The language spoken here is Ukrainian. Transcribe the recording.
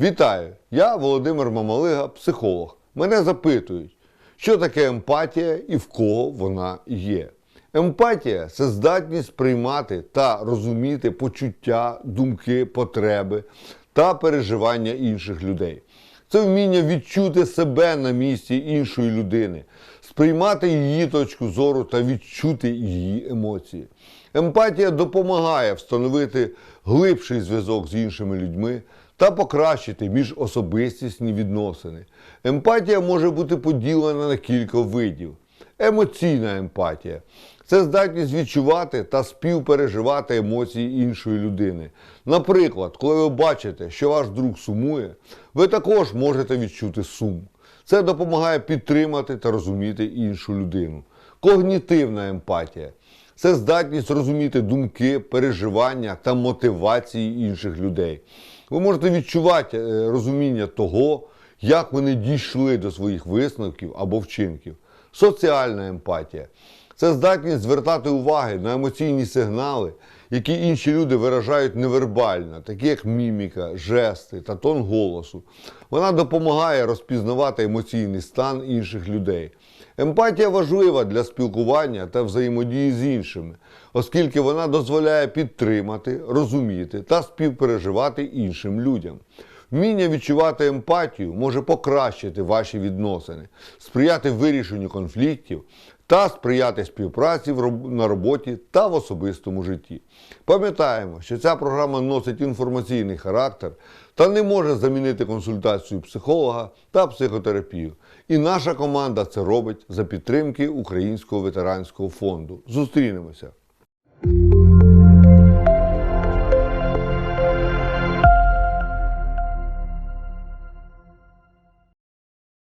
Вітаю! Я Володимир Мамалига, психолог. Мене запитують, що таке емпатія і в кого вона є. Емпатія це здатність приймати та розуміти почуття, думки, потреби та переживання інших людей. Це вміння відчути себе на місці іншої людини, сприймати її точку зору та відчути її емоції. Емпатія допомагає встановити глибший зв'язок з іншими людьми та покращити міжособистісні відносини. Емпатія може бути поділена на кілька видів. Емоційна емпатія це здатність відчувати та співпереживати емоції іншої людини. Наприклад, коли ви бачите, що ваш друг сумує, ви також можете відчути сум. Це допомагає підтримати та розуміти іншу людину. Когнітивна емпатія це здатність розуміти думки, переживання та мотивації інших людей. Ви можете відчувати е, розуміння того, як вони дійшли до своїх висновків або вчинків. Соціальна емпатія це здатність звертати уваги на емоційні сигнали, які інші люди виражають невербально, такі як міміка, жести та тон голосу. Вона допомагає розпізнавати емоційний стан інших людей. Емпатія важлива для спілкування та взаємодії з іншими, оскільки вона дозволяє підтримати, розуміти та співпереживати іншим людям. Вміння відчувати емпатію може покращити ваші відносини, сприяти вирішенню конфліктів та сприяти співпраці на роботі та в особистому житті. Пам'ятаємо, що ця програма носить інформаційний характер та не може замінити консультацію психолога та психотерапію. І наша команда це робить за підтримки Українського ветеранського фонду. Зустрінемося!